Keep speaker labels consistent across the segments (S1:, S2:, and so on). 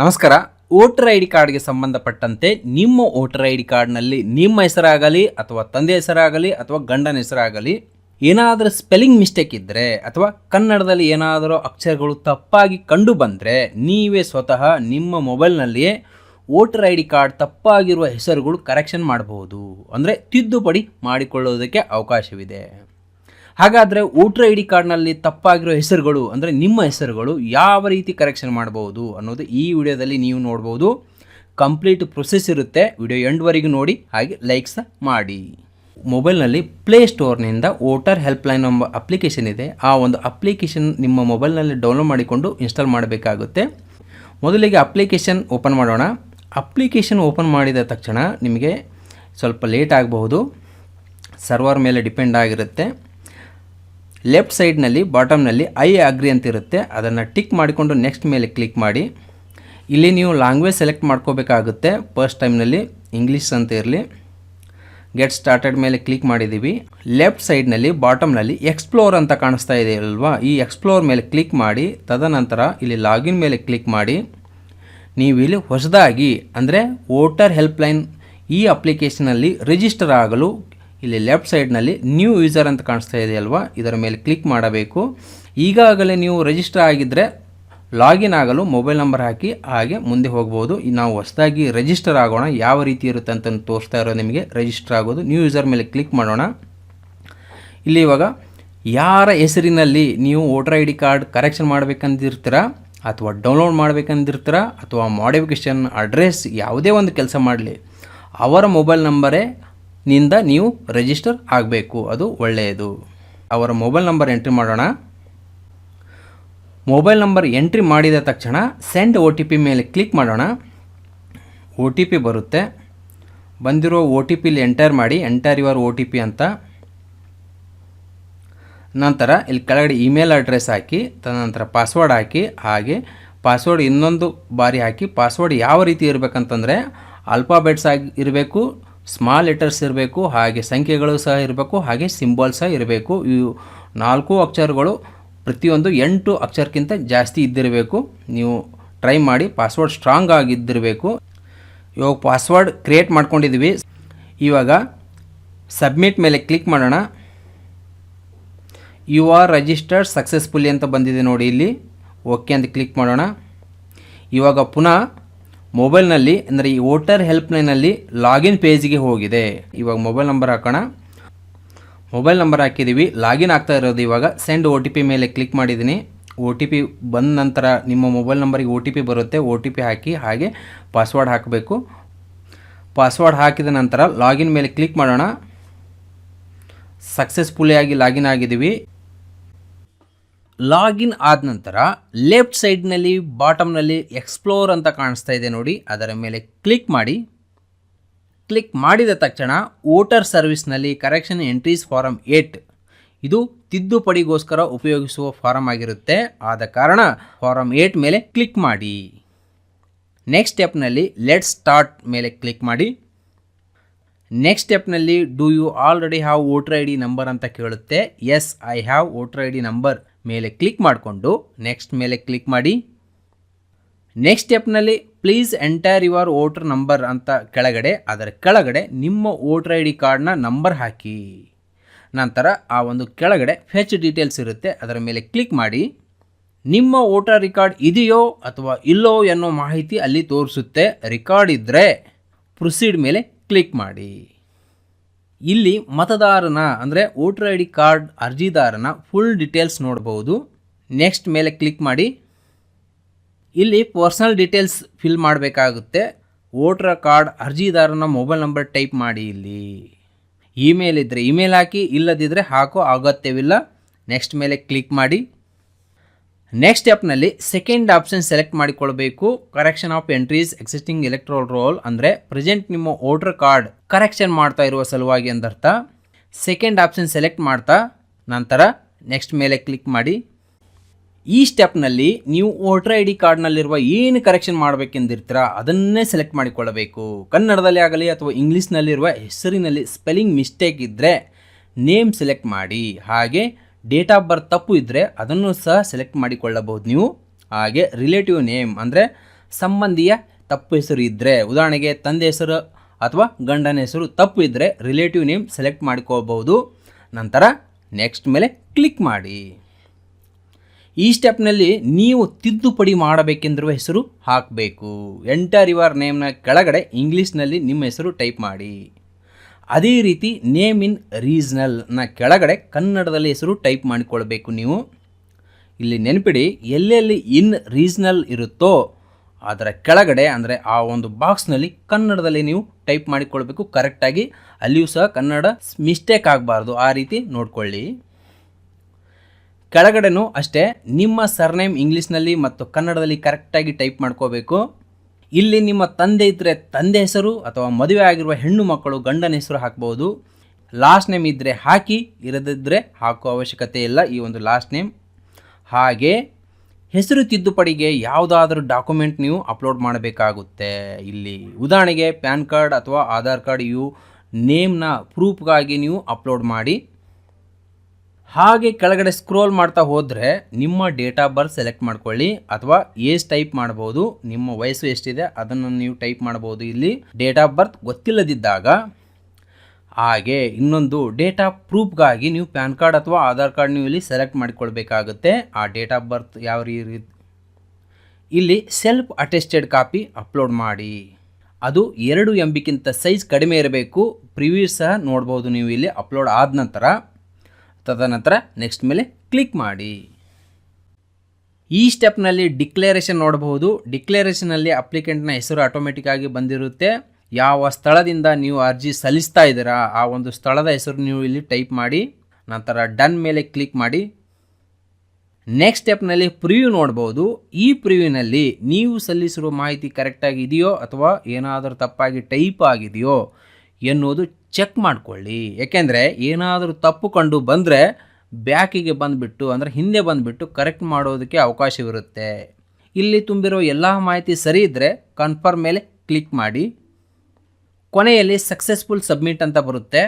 S1: ನಮಸ್ಕಾರ. Voter I D ಕಾರ್ಡ್ಗೆ ಸಂಬಂಧಪಟ್ಟಂತೆ ನಿಮ್ಮ ವೋಟರ್ ಐ ಡಿ ಕಾರ್ಡ್ನಲ್ಲಿ ನಿಮ್ಮ ಹೆಸರಾಗಲಿ ಅಥವಾ ತಂದೆ ಹೆಸರಾಗಲಿ ಅಥವಾ ಗಂಡನ ಹೆಸರಾಗಲಿ ಏನಾದರೂ ಸ್ಪೆಲ್ಲಿಂಗ್ ಮಿಸ್ಟೇಕ್ ಇದ್ದರೆ ಅಥವಾ ಕನ್ನಡದಲ್ಲಿ ಏನಾದರೂ ಅಕ್ಷರಗಳು ತಪ್ಪಾಗಿ ಕಂಡು ಬಂದರೆ ನೀವೇ ಸ್ವತಃ ನಿಮ್ಮ ಮೊಬೈಲ್ನಲ್ಲಿಯೇ ವೋಟರ್ ಐ ಡಿ ಕಾರ್ಡ್ ತಪ್ಪಾಗಿರುವ ಹೆಸರುಗಳು ಕರೆಕ್ಷನ್ ಮಾಡಬಹುದು ಅಂದರೆ ತಿದ್ದುಪಡಿ ಮಾಡಿಕೊಳ್ಳೋದಕ್ಕೆ ಅವಕಾಶವಿದೆ. ಹಾಗಾದರೆ ವೋಟರ್ ಐ ಡಿ ಕಾರ್ಡ್ನಲ್ಲಿ ತಪ್ಪಾಗಿರೋ ಹೆಸರುಗಳು, ಅಂದರೆ ನಿಮ್ಮ ಹೆಸರುಗಳು ಯಾವ ರೀತಿ ಕರೆಕ್ಷನ್ ಮಾಡಬಹುದು ಅನ್ನೋದು ಈ ವಿಡಿಯೋದಲ್ಲಿ ನೀವು ನೋಡ್ಬೋದು ಕಂಪ್ಲೀಟ್ ಪ್ರೊಸೆಸ್ ಇರುತ್ತೆ. ವಿಡಿಯೋ ಎಂಡ್ವರೆಗೂ ನೋಡಿ, ಹಾಗೆ ಲೈಕ್ಸ್ ಮಾಡಿ. ಮೊಬೈಲ್ನಲ್ಲಿ ಪ್ಲೇ ಸ್ಟೋರ್ನಿಂದ ವೋಟರ್ ಹೆಲ್ಪ್ಲೈನ್ ಎಂಬ ಅಪ್ಲಿಕೇಶನ್ ಇದೆ. ಆ ಒಂದು ಅಪ್ಲಿಕೇಶನ್ ನಿಮ್ಮ ಮೊಬೈಲ್ನಲ್ಲಿ ಡೌನ್ಲೋಡ್ ಮಾಡಿಕೊಂಡು ಇನ್ಸ್ಟಾಲ್ ಮಾಡಬೇಕಾಗುತ್ತೆ. ಮೊದಲಿಗೆ ಅಪ್ಲಿಕೇಶನ್ ಓಪನ್ ಮಾಡೋಣ. ಅಪ್ಲಿಕೇಶನ್ ಓಪನ್ ಮಾಡಿದ ತಕ್ಷಣ ನಿಮಗೆ ಸ್ವಲ್ಪ ಲೇಟ್ ಆಗಬಹುದು. ಸರ್ವರ್ ಮೇಲೆ ಡಿಪೆಂಡ್ ಆಗಿರುತ್ತೆ. ಲೆಫ್ಟ್ ಸೈಡ್ನಲ್ಲಿ, ಬಾಟಮ್ನಲ್ಲಿ ಐ ಅಗ್ರಿ ಅಂತ ಇರುತ್ತೆ ಅದನ್ನು ಟಿಕ್ ಮಾಡಿಕೊಂಡು ನೆಕ್ಸ್ಟ್ ಮೇಲೆ ಕ್ಲಿಕ್ ಮಾಡಿ. ಇಲ್ಲಿ ನೀವು ಲ್ಯಾಂಗ್ವೇಜ್ ಸೆಲೆಕ್ಟ್ ಮಾಡ್ಕೋಬೇಕಾಗುತ್ತೆ. ಫಸ್ಟ್ ಟೈಮ್ನಲ್ಲಿ ಇಂಗ್ಲೀಷ್ ಅಂತ ಇರಲಿ. ಗೆಟ್ ಸ್ಟಾರ್ಟೆಡ್ ಮೇಲೆ ಕ್ಲಿಕ್ ಮಾಡಿದ್ದೀವಿ. ಲೆಫ್ಟ್ ಸೈಡ್ನಲ್ಲಿ, ಬಾಟಮ್ನಲ್ಲಿ ಎಕ್ಸ್ಪ್ಲೋರ್ ಅಂತ ಕಾಣಿಸ್ತಾ ಇದೆ ಅಲ್ವಾ? ಈ ಎಕ್ಸ್ಪ್ಲೋರ್ ಮೇಲೆ ಕ್ಲಿಕ್ ಮಾಡಿ, ತದನಂತರ ಇಲ್ಲಿ ಲಾಗಿನ್ ಮೇಲೆ ಕ್ಲಿಕ್ ಮಾಡಿ. ನೀವು ಇಲ್ಲಿ ಹೊಸದಾಗಿ, ಅಂದರೆ ವೋಟರ್ ಹೆಲ್ಪ್ಲೈನ್ ಈ ಅಪ್ಲಿಕೇಶನಲ್ಲಿ ರಿಜಿಸ್ಟರ್ ಆಗಲು ಇಲ್ಲಿ ಲೆಫ್ಟ್ ಸೈಡ್ನಲ್ಲಿ ನ್ಯೂ ಯೂಸರ್ ಅಂತ ಕಾಣಿಸ್ತಾ ಇದೆ ಅಲ್ವಾ? ಇದರ ಮೇಲೆ ಕ್ಲಿಕ್ ಮಾಡಬೇಕು. ಈಗಾಗಲೇ ನೀವು ರಿಜಿಸ್ಟರ್ ಆಗಿದ್ದರೆ ಲಾಗಿನ್ ಆಗಲು ಮೊಬೈಲ್ ನಂಬರ್ ಹಾಕಿ ಹಾಗೆ ಮುಂದೆ ಹೋಗ್ಬೋದು. ನಾವು ಹೊಸದಾಗಿ ರಿಜಿಸ್ಟರ್ ಆಗೋಣ. ಯಾವ ರೀತಿ ಇರುತ್ತೆ ಅಂತ ತೋರಿಸ್ತಾ ಇರೋ ನಿಮಗೆ. ರಿಜಿಸ್ಟರ್ ಆಗೋದು. ನ್ಯೂ ಯೂಸರ್ ಮೇಲೆ ಕ್ಲಿಕ್ ಮಾಡೋಣ. ಇಲ್ಲಿ ಇವಾಗ ಯಾರ ಹೆಸರಿನಲ್ಲಿ ನೀವು ವೋಟರ್ ಐ ಕಾರ್ಡ್ ಕರೆಕ್ಷನ್ ಮಾಡಬೇಕಂದಿರ್ತೀರಾ? ಅಥವಾ ಡೌನ್ಲೋಡ್ ಮಾಡಬೇಕಂದಿರ್ತೀರಾ? ಅಥವಾ ಮಾಡಿಫಿಕೇಷನ್ ಅಡ್ರೆಸ್ ಯಾವುದೇ ಒಂದು ಕೆಲಸ ಮಾಡಲಿ. ಅವರ ಮೊಬೈಲ್ ನಂಬರೇ ನಿಂದ ನೀವು ರಿಜಿಸ್ಟರ್ ಆಗಬೇಕು. ಅದು ಒಳ್ಳೆಯದು. ಅವರ ಮೊಬೈಲ್ ನಂಬರ್ ಎಂಟ್ರಿ ಮಾಡೋಣ. ಮೊಬೈಲ್ ನಂಬರ್ ಎಂಟ್ರಿ ಮಾಡಿದ ತಕ್ಷಣ ಸೆಂಡ್ ಒ ಟಿ ಪಿ ಮೇಲೆ ಕ್ಲಿಕ್ ಮಾಡೋಣ. ಒ ಟಿ ಪಿ ಬರುತ್ತೆ. ಬಂದಿರೋ ಒ ಟಿ ಪಿಲಿ ಎಂಟರ್ ಮಾಡಿ, enter your O T P ಅಂತ. ನಂತರ ಇಲ್ಲಿ ಕೆಳಗಡೆ ಇಮೇಲ್ ಅಡ್ರೆಸ್ ಹಾಕಿ, ತದನಂತರ ಪಾಸ್ವರ್ಡ್ ಹಾಕಿ, ಹಾಗೆ ಪಾಸ್ವರ್ಡ್ ಇನ್ನೊಂದು ಬಾರಿ ಹಾಕಿ, ಪಾಸ್ವರ್ಡ್ ಯಾವ ರೀತಿ ಇರಬೇಕಂತಂದರೆ, ಅಲ್ಫಾಬೆಟ್ಸ್ ಆಗಿ ಇರಬೇಕು ಸ್ಮಾಲ್ ಲೆಟರ್ಸ್ ಇರಬೇಕು, ಹಾಗೆ ಸಂಖ್ಯೆಗಳು ಸಹ ಇರಬೇಕು, ಹಾಗೆ ಸಿಂಬಲ್ ಸಹ ಇರಬೇಕು. ಇವು ನಾಲ್ಕು ಅಕ್ಷರಗಳು ಪ್ರತಿಯೊಂದು ಎಂಟು ಅಕ್ಷರಕ್ಕಿಂತ ಜಾಸ್ತಿ ಇದ್ದಿರಬೇಕು. ನೀವು ಟ್ರೈ ಮಾಡಿ ಪಾಸ್ವರ್ಡ್ ಸ್ಟ್ರಾಂಗ್ ಆಗಿದ್ದಿರಬೇಕು. ಇವಾಗ ಪಾಸ್ವರ್ಡ್ ಕ್ರಿಯೇಟ್ ಮಾಡ್ಕೊಂಡಿದ್ದೀವಿ ಇವಾಗ ಸಬ್ಮಿಟ್ ಮೇಲೆ ಕ್ಲಿಕ್ ಮಾಡೋಣ. ಯು ಆರ್ ರಿಜಿಸ್ಟರ್ಡ್ ಸಕ್ಸಸ್ಫುಲಿ ಅಂತ ಬಂದಿದೆ ನೋಡಿ ಇಲ್ಲಿ. ಓಕೆ ಅಂತ ಕ್ಲಿಕ್ ಮಾಡೋಣ. ಇವಾಗ ಪುನಃ ಮೊಬೈಲ್ನಲ್ಲಿ, ಅಂದರೆ ಈ ವೋಟರ್ ಹೆಲ್ಪ್ಲೈನಲ್ಲಿ ಲಾಗಿನ್ ಪೇಜ್ಗೆ ಹೋಗಿದೆ. ಇವಾಗ ಮೊಬೈಲ್ ನಂಬರ್ ಹಾಕೋಣ. ಮೊಬೈಲ್ ನಂಬರ್ ಹಾಕಿದ್ದೀವಿ ಲಾಗಿನ್ ಆಗ್ತಾ ಇರೋದು ಇವಾಗ. ಸೆಂಡ್ ಓ ಮೇಲೆ ಕ್ಲಿಕ್ ಮಾಡಿದ್ದೀನಿ. ಒ ಟಿ ಪಿ ಬಂದ ನಂತರ ನಿಮ್ಮ ಮೊಬೈಲ್ ನಂಬರಿಗೆ ಒ ಟಿ ಪಿ ಬರುತ್ತೆ. ಓ ಟಿ ಪಿ ಹಾಕಿ, ಹಾಗೆ ಪಾಸ್ವರ್ಡ್ ಹಾಕಬೇಕು. ಪಾಸ್ವರ್ಡ್ ಹಾಕಿದ ನಂತರ ಲಾಗಿನ್ ಮೇಲೆ ಕ್ಲಿಕ್ ಮಾಡೋಣ. ಸಕ್ಸಸ್ಫುಲ್ಲಿಯಾಗಿ ಲಾಗಿನ್ ಆಗಿದ್ದೀವಿ. ಲಾಗಿನ್ ಆದ ನಂತರ ಲೆಫ್ಟ್ ಸೈಡ್ನಲ್ಲಿ, ಬಾಟಮ್ನಲ್ಲಿ ಎಕ್ಸ್ಪ್ಲೋರ್ ಅಂತ ಕಾಣಿಸ್ತಾ ಇದೆ ನೋಡಿ. ಅದರ ಮೇಲೆ ಕ್ಲಿಕ್ ಮಾಡಿ. ಕ್ಲಿಕ್ ಮಾಡಿದ ತಕ್ಷಣ ವೋಟರ್ ಸರ್ವಿಸ್ನಲ್ಲಿ ಕರೆಕ್ಷನ್ ಎಂಟ್ರೀಸ್ ಫಾರಮ್ ಏಟ್. ಇದು ತಿದ್ದುಪಡಿಗೋಸ್ಕರ ಉಪಯೋಗಿಸುವ ಫಾರಮ್ ಆಗಿರುತ್ತೆ. ಆದ ಕಾರಣ ಫಾರಮ್ ಏಟ್ ಮೇಲೆ ಕ್ಲಿಕ್ ಮಾಡಿ. ನೆಕ್ಸ್ಟ್ ಸ್ಟೆಪ್ನಲ್ಲಿ ಲೆಟ್ ಸ್ಟಾರ್ಟ್ ಮೇಲೆ ಕ್ಲಿಕ್ ಮಾಡಿ. Next ಸ್ಟೆಪ್ನಲ್ಲಿ, do you already have voter I D number ಅಂತ ಕೇಳುತ್ತೆ. Yes, I have voter I D number. ಮೇಲೆ ಕ್ಲಿಕ್ ಮಾಡಿಕೊಂಡು ನೆಕ್ಸ್ಟ್ ಮೇಲೆ ಕ್ಲಿಕ್ ಮಾಡಿ. Next ಸ್ಟೆಪ್ನಲ್ಲಿ please enter your voter number ಅಂತ ಕೆಳಗಡೆ, ಅದರ ಕೆಳಗಡೆ ನಿಮ್ಮ ವೋಟರ್ ಐ ಡಿ ಕಾರ್ಡ್ನ ನಂಬರ್ ಹಾಕಿ. ನಂತರ ಆ ಒಂದು ಕೆಳಗಡೆ ಫೆಚ್ ಡೀಟೇಲ್ಸ್ ಇರುತ್ತೆ, ಅದರ ಮೇಲೆ ಕ್ಲಿಕ್ ಮಾಡಿ. ನಿಮ್ಮ ವೋಟರ್ ರಿಕಾರ್ಡ್ ಇದೆಯೋ ಅಥವಾ ಇಲ್ಲೋ ಎನ್ನುವ ಮಾಹಿತಿ ಅಲ್ಲಿ ತೋರಿಸುತ್ತೆ ರಿಕಾರ್ಡ್ ಇದ್ದರೆ ಪ್ರೊಸೀಡ್ ಮೇಲೆ ಕ್ಲಿಕ್ ಮಾಡಿ. ಇಲ್ಲಿ ಮತದಾರನ, ಅಂದರೆ ವೋಟರ್ ಐ ಡಿ ಕಾರ್ಡ್ ಅರ್ಜಿದಾರನ ಫುಲ್ ಡೀಟೇಲ್ಸ್ ನೋಡ್ಬೋದು. ನೆಕ್ಸ್ಟ್ ಮೇಲೆ ಕ್ಲಿಕ್ ಮಾಡಿ. ಇಲ್ಲಿ ಪರ್ಸನಲ್ ಡೀಟೇಲ್ಸ್ ಫಿಲ್ ಮಾಡಬೇಕಾಗುತ್ತೆ. ವೋಟರ್ ಕಾರ್ಡ್ ಅರ್ಜಿದಾರನ ಮೊಬೈಲ್ ನಂಬರ್ ಟೈಪ್ ಮಾಡಿ ಇಲ್ಲಿ. ಇಮೇಲ್ ಇದ್ದರೆ ಇಮೇಲ್ ಹಾಕಿ ಇಲ್ಲದಿದ್ದರೆ ಹಾಕೋ ಅಗತ್ಯವಿಲ್ಲ. ನೆಕ್ಸ್ಟ್ ಮೇಲೆ ಕ್ಲಿಕ್ ಮಾಡಿ. ನೆಕ್ಸ್ಟ್ ಸ್ಟೆಪ್ನಲ್ಲಿ ಸೆಕೆಂಡ್ ಆಪ್ಷನ್ ಸೆಲೆಕ್ಟ್ ಮಾಡಿಕೊಳ್ಬೇಕು. Correction of entries existing electoral roll ಅಂದರೆ ಪ್ರೆಸೆಂಟ್ ನಿಮ್ಮ ವೋಟರ್ ಕಾರ್ಡ್ ಕರೆಕ್ಷನ್ ಮಾಡ್ತಾ ಇರುವ ಸಲುವಾಗಿ ಅಂದರ್ಥ ಸೆಕೆಂಡ್ ಆಪ್ಷನ್ ಸೆಲೆಕ್ಟ್ ಮಾಡ್ತಾ, ನಂತರ ನೆಕ್ಸ್ಟ್ ಮೇಲೆ ಕ್ಲಿಕ್ ಮಾಡಿ. ಈ ಸ್ಟೆಪ್ನಲ್ಲಿ ನೀವು ವೋಟರ್ ಐ ಡಿ ಕಾರ್ಡ್ನಲ್ಲಿರುವ ಏನು ಕರೆಕ್ಷನ್ ಮಾಡಬೇಕೆಂದಿರ್ತೀರ, ಅದನ್ನೇ ಸೆಲೆಕ್ಟ್ ಮಾಡಿಕೊಳ್ಳಬೇಕು. ಕನ್ನಡದಲ್ಲಿ ಆಗಲಿ ಅಥವಾ ಇಂಗ್ಲೀಷ್ನಲ್ಲಿರುವ ಹೆಸರಿನಲ್ಲಿ ಸ್ಪೆಲ್ಲಿಂಗ್ ಮಿಸ್ಟೇಕ್ ಇದ್ದರೆ ನೇಮ್ ಸೆಲೆಕ್ಟ್ ಮಾಡಿ. ಹಾಗೆ ಡೇಟ್ ಆಫ್ ಬರ್ತ್ ತಪ್ಪು ಇದ್ದರೆ ಅದನ್ನು ಸಹ ಸೆಲೆಕ್ಟ್ ಮಾಡಿಕೊಳ್ಳಬಹುದು ನೀವು. ಹಾಗೆ ರಿಲೇಟಿವ್ ನೇಮ್ ಅಂದರೆ ಸಂಬಂಧಿಯ ತಪ್ಪು ಹೆಸರು ಇದ್ದರೆ ಉದಾಹರಣೆಗೆ ತಂದೆ ಹೆಸರು ಅಥವಾ ಗಂಡನ ಹೆಸರು ತಪ್ಪು ಇದ್ದರೆ ರಿಲೇಟಿವ್ ನೇಮ್ ಸೆಲೆಕ್ಟ್ ಮಾಡ್ಕೋಬಹುದು ನಂತರ ನೆಕ್ಸ್ಟ್ ಮೇಲೆ ಕ್ಲಿಕ್ ಮಾಡಿ. ಈ ಸ್ಟೆಪ್ನಲ್ಲಿ ನೀವು ತಿದ್ದುಪಡಿ ಮಾಡಬೇಕೆಂದಿರುವ ಹೆಸರು ಹಾಕಬೇಕು. ಎಂಟರ್ ಯುವರ್ ನೇಮ್ನ ಕೆಳಗಡೆ ಇಂಗ್ಲೀಷ್ನಲ್ಲಿ ನಿಮ್ಮ ಹೆಸರು ಟೈಪ್ ಮಾಡಿ. ಅದೇ ರೀತಿ ನೇಮ್ ಇನ್ ರೀಜ್ನಲ್ನ ಕೆಳಗಡೆ ಕನ್ನಡದಲ್ಲಿ ಹೆಸರು ಟೈಪ್ ಮಾಡಿಕೊಳ್ಬೇಕು ನೀವು. ಇಲ್ಲಿ ನೆನಪಿಡಿ, ಎಲ್ಲೆಲ್ಲಿ ಇನ್ ರೀಜ್ನಲ್ ಇರುತ್ತೋ ಅದರ ಕೆಳಗಡೆ, ಅಂದರೆ ಆ ಒಂದು ಬಾಕ್ಸ್ನಲ್ಲಿ ಕನ್ನಡದಲ್ಲಿ ನೀವು ಟೈಪ್ ಮಾಡಿಕೊಳ್ಬೇಕು ಕರೆಕ್ಟಾಗಿ ಅಲ್ಲಿಯೂ ಸಹ ಕನ್ನಡ ಮಿಸ್ಟೇಕ್ ಆಗಬಾರ್ದು, ಆ ರೀತಿ ನೋಡಿಕೊಳ್ಳಿ. ಕೆಳಗಡೆನೂ ಅಷ್ಟೇ, ನಿಮ್ಮ ಸರ್ನೇಮ್ ಇಂಗ್ಲೀಷ್ನಲ್ಲಿ ಮತ್ತು ಕನ್ನಡದಲ್ಲಿ ಕರೆಕ್ಟಾಗಿ ಟೈಪ್ ಮಾಡ್ಕೋಬೇಕು. ಇಲ್ಲಿ ನಿಮ್ಮ ತಂದೆ ಇದ್ದರೆ ತಂದೆ ಹೆಸರು ಅಥವಾ ಮದುವೆ ಆಗಿರುವ ಹೆಣ್ಣು ಮಕ್ಕಳು ಗಂಡನ ಹೆಸರು ಹಾಕ್ಬೋದು. ಲಾಸ್ಟ್ ನೇಮ್ ಇದ್ದರೆ ಹಾಕಿ ಇರದಿದ್ದರೆ ಹಾಕೋ ಅವಶ್ಯಕತೆ ಇಲ್ಲ ಈ ಒಂದು ಲಾಸ್ಟ್ ನೇಮ್ ಹಾಗೆ ಹೆಸರು ತಿದ್ದುಪಡಿಗೆ ಯಾವುದಾದ್ರೂ ಡಾಕ್ಯುಮೆಂಟ್ ನೀವು ಅಪ್ಲೋಡ್ ಮಾಡಬೇಕಾಗುತ್ತೆ. ಇಲ್ಲಿ ಉದಾಹರಣೆಗೆ, ಪ್ಯಾನ್ ಕಾರ್ಡ್ ಅಥವಾ ಆಧಾರ್ ಕಾರ್ಡ್ ಇವು ನೇಮ್ನ ಪ್ರೂಫ್ಗಾಗಿ ನೀವು ಅಪ್ಲೋಡ್ ಮಾಡಿ. ಹಾಗೆ ಕೆಳಗಡೆ ಸ್ಕ್ರೋಲ್ ಮಾಡ್ತಾ ಹೋದರೆ ನಿಮ್ಮ ಡೇಟ್ ಆಫ್ ಬರ್ತ್ ಸೆಲೆಕ್ಟ್ ಮಾಡ್ಕೊಳ್ಳಿ ಅಥವಾ ಏಜ್ ಟೈಪ್ ಮಾಡ್ಬೋದು. ನಿಮ್ಮ ವಯಸ್ಸು ಎಷ್ಟಿದೆ ಅದನ್ನು ನೀವು ಟೈಪ್ ಮಾಡ್ಬೋದು ಇಲ್ಲಿ. ಡೇಟ್ ಆಫ್ ಬರ್ತ್ ಗೊತ್ತಿಲ್ಲದಿದ್ದಾಗ ಹಾಗೆ ಇನ್ನೊಂದು ಡೇಟ್ ಆಫ್ ಪ್ರೂಫ್ಗಾಗಿ ನೀವು ಪ್ಯಾನ್ ಕಾರ್ಡ್ ಅಥವಾ ಆಧಾರ್ ಕಾರ್ಡ್ ನೀವು ಇಲ್ಲಿ ಸೆಲೆಕ್ಟ್ ಮಾಡಿಕೊಳ್ಬೇಕಾಗುತ್ತೆ. ಆ ಡೇಟ್ ಆಫ್ ಬರ್ತ್ ಯಾವ ರೀತಿ ಇಲ್ಲಿ ಸೆಲ್ಫ್ ಅಟೆಸ್ಟೆಡ್ ಕಾಪಿ ಅಪ್ಲೋಡ್ ಮಾಡಿ. ಅದು ಎರಡು ಎಂ ಬಿಗಿಂತ ಸೈಜ್ ಕಡಿಮೆ ಇರಬೇಕು. ಪ್ರಿವ್ಯೂ ಸಹ ನೋಡ್ಬೋದು ನೀವು ಇಲ್ಲಿ ಅಪ್ಲೋಡ್ ಆದ ನಂತರ. ತದನಂತರ ನೆಕ್ಸ್ಟ್ ಮೇಲೆ ಕ್ಲಿಕ್ ಮಾಡಿ. ಈ ಸ್ಟೆಪ್ನಲ್ಲಿ ಡಿಕ್ಲೇರೇಷನ್ ನೋಡಬಹುದು. ಡಿಕ್ಲೇರೇಷನಲ್ಲಿ ಅಪ್ಲಿಕೆಂಟ್ನ ಹೆಸರು ಆಟೋಮೆಟಿಕ್ ಆಗಿ ಬಂದಿರುತ್ತೆ. ಯಾವ ಸ್ಥಳದಿಂದ ನೀವು ಅರ್ಜಿ ಸಲ್ಲಿಸ್ತಾ ಇದ್ದೀರಾ, ಆ ಒಂದು ಸ್ಥಳದ ಹೆಸರು ನೀವು ಇಲ್ಲಿ ಟೈಪ್ ಮಾಡಿ. ನಂತರ ಡನ್ ಮೇಲೆ ಕ್ಲಿಕ್ ಮಾಡಿ. ನೆಕ್ಸ್ಟ್ ಸ್ಟೆಪ್ನಲ್ಲಿ ಪ್ರಿವ್ಯೂ ನೋಡ್ಬೋದು ಈ ಪ್ರಿವ್ಯೂನಲ್ಲಿ ನೀವು ಸಲ್ಲಿಸಿರುವ ಮಾಹಿತಿ ಕರೆಕ್ಟಾಗಿ ಇದೆಯೋ ಅಥವಾ ಏನಾದರೂ ತಪ್ಪಾಗಿ ಟೈಪ್ ಆಗಿದೆಯೋ ಎನ್ನುವುದು ಚೆಕ್ ಮಾಡಿಕೊಳ್ಳಿ. ಏಕೆಂದರೆ ಏನಾದರೂ ತಪ್ಪು ಕಂಡು ಬಂದರೆ ಬ್ಯಾಕಿಗೆ ಬಂದುಬಿಟ್ಟು, ಅಂದರೆ ಹಿಂದೆ ಬಂದುಬಿಟ್ಟು ಕರೆಕ್ಟ್ ಮಾಡೋದಕ್ಕೆ ಅವಕಾಶವಿರುತ್ತೆ. ಇಲ್ಲಿ ತುಂಬಿರೋ ಎಲ್ಲ ಮಾಹಿತಿ ಸರಿ ಇದ್ದರೆ ಕನ್ಫರ್ಮ್ ಮೇಲೆ ಕ್ಲಿಕ್ ಮಾಡಿ. ಕೊನೆಯಲ್ಲಿ ಸಕ್ಸಸ್ಫುಲ್ ಸಬ್ಮಿಟ್ ಅಂತ ಬರುತ್ತೆ.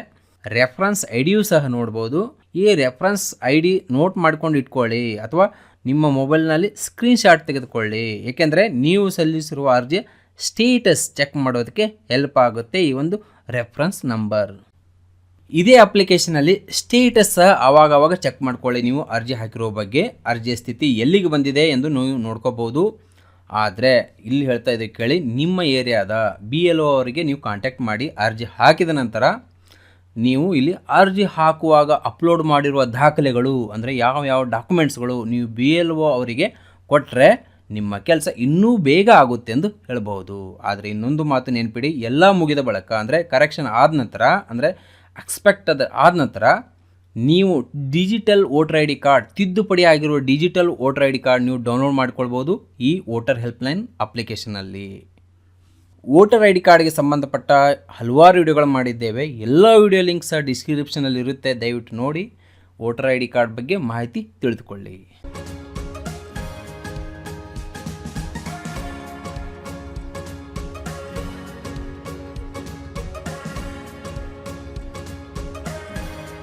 S1: ರೆಫರೆನ್ಸ್ ಐ ಡಿಯು ಸಹ ನೋಡ್ಬೋದು. ಈ ರೆಫರೆನ್ಸ್ ಐ ಡಿ ನೋಟ್ ಮಾಡ್ಕೊಂಡು ಇಟ್ಕೊಳ್ಳಿ, ಅಥವಾ ನಿಮ್ಮ ಮೊಬೈಲ್ನಲ್ಲಿ ಸ್ಕ್ರೀನ್ಶಾಟ್ ತೆಗೆದುಕೊಳ್ಳಿ. ಏಕೆಂದರೆ ನೀವು ಸಲ್ಲಿಸಿರುವ ಅರ್ಜಿ ಸ್ಟೇಟಸ್ ಚೆಕ್ ಮಾಡೋದಕ್ಕೆ ಹೆಲ್ಪ್ ಆಗುತ್ತೆ ಈ ಒಂದು ರೆಫರೆನ್ಸ್ ನಂಬರ್ ಇದೇ ಅಪ್ಲಿಕೇಶನಲ್ಲಿ ಸ್ಟೇಟಸ್ ಸಹ ಆವಾಗವಾಗ ಚೆಕ್ ಮಾಡ್ಕೊಳ್ಳಿ ನೀವು ಅರ್ಜಿ ಹಾಕಿರೋ ಬಗ್ಗೆ, ಅರ್ಜಿಯ ಸ್ಥಿತಿ ಎಲ್ಲಿಗೆ ಬಂದಿದೆ ಎಂದು ನೀವು ನೋಡ್ಕೋಬೋದು. ಆದರೆ ಇಲ್ಲಿ ಹೇಳ್ತಾ ಇದ್ದೀವಿ ಕೇಳಿ, ನಿಮ್ಮ ಏರಿಯಾದ ಬಿ ಎಲ್ ಒ ಅವರಿಗೆ ನೀವು ಕಾಂಟ್ಯಾಕ್ಟ್ ಮಾಡಿ ಅರ್ಜಿ ಹಾಕಿದ ನಂತರ ನೀವು ಇಲ್ಲಿ ಅರ್ಜಿ ಹಾಕುವಾಗ ಅಪ್ಲೋಡ್ ಮಾಡಿರುವ ದಾಖಲೆಗಳು, ಅಂದರೆ ಯಾವ ಯಾವ ಡಾಕ್ಯುಮೆಂಟ್ಸ್ಗಳು ನೀವು ಬಿ ಎಲ್ ಒ ಅವರಿಗೆ ಕೊಟ್ಟರೆ ನಿಮ್ಮ ಕೆಲಸ ಇನ್ನೂ ಬೇಗ ಆಗುತ್ತೆ ಎಂದು ಹೇಳಬಹುದು. ಆದರೆ ಇನ್ನೊಂದು ಮಾತು ನೆನಪಿಡಿ, ಎಲ್ಲ ಮುಗಿದ ಬಳಿಕ, ಅಂದರೆ ಕರೆಕ್ಷನ್ ಆದ ನಂತರ, ಅಂದರೆ ಎಕ್ಸ್ಪೆಕ್ಟ್ ಆದ ನಂತರ, ನೀವು digital voter I D card ತಿದ್ದುಪಡಿ ಆಗಿರುವ digital voter I D card ನೀವು ಡೌನ್ಲೋಡ್ ಮಾಡ್ಕೊಳ್ಬೋದು ಈ ವೋಟರ್ ಹೆಲ್ಪ್ಲೈನ್ ಅಪ್ಲಿಕೇಶನಲ್ಲಿ ವೋಟರ್ ಐ ಡಿ ಕಾರ್ಡ್ಗೆ ಸಂಬಂಧಪಟ್ಟ ಹಲವಾರು ವಿಡಿಯೋಗಳು ಮಾಡಿದ್ದೇವೆ. ಎಲ್ಲ ವಿಡಿಯೋ ಲಿಂಕ್ ಸಹ ಡಿಸ್ಕ್ರಿಪ್ಷನಲ್ಲಿ ಇರುತ್ತೆ, ದಯವಿಟ್ಟು ನೋಡಿ. ವೋಟರ್ ಐ ಡಿ ಕಾರ್ಡ್ ಬಗ್ಗೆ ಮಾಹಿತಿ ತಿಳಿದುಕೊಳ್ಳಿ.